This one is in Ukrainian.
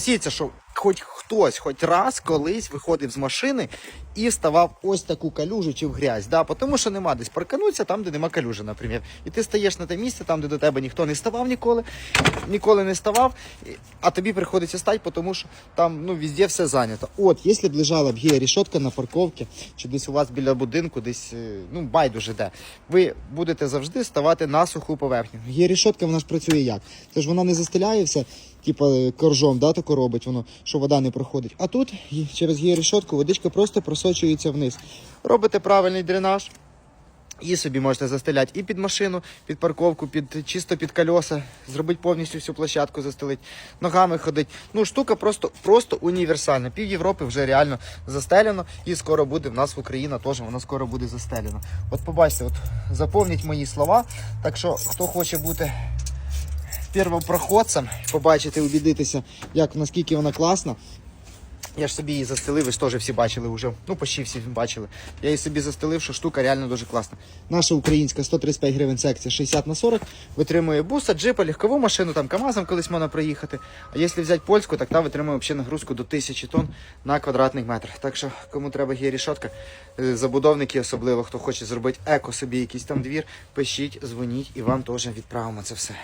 Сіться, що хоч хтось, хоч раз колись виходив з машини і вставав ось таку калюжу чи в грязь. Да? Тому що нема десь паркануться там, де нема калюжі, наприклад. І ти стаєш на те місце, там, де до тебе ніхто не ставав ніколи, ніколи не ставав, а тобі приходиться стати, тому що там ну, везде все зайнято. От, якщо б лежала б є рішотка на парковці, чи десь у вас біля будинку, десь е, ну байдуже де, ви будете завжди ставати на суху поверхню. Є рішотка, вона ж працює як? Це ж вона не застеляє все, типу коржом, да, тако робить воно, що вода не проходить. А тут через є рішотку водичка просто просочується вниз. Робите правильний дренаж. І собі можете застеляти і під машину, під парковку, під чисто під кольоса, зробити повністю всю площадку, застелити, ногами ходить. Ну, штука просто, просто універсальна. Пів Європи вже реально застелено, і скоро буде в нас в Україна теж, вона скоро буде застелена. От побачите, от заповніть мої слова. Так що, хто хоче бути первопроходцем, побачити, убідитися, як наскільки вона класна. Я ж собі її застелив, ви ж теж всі бачили вже. Ну, почти всі бачили. Я її собі застелив, що штука реально дуже класна. Наша українська 135 гривень секція 60 на 40 витримує буса, джипа, легкову машину, там КАМАЗом колись можна проїхати. А якщо взяти польську, так та витримує взагалі нагрузку до 1000 тонн на квадратний метр. Так що, кому треба гірішотка, е, забудовники особливо, хто хоче зробити еко собі якийсь там двір, пишіть, дзвоніть і вам теж відправимо це все.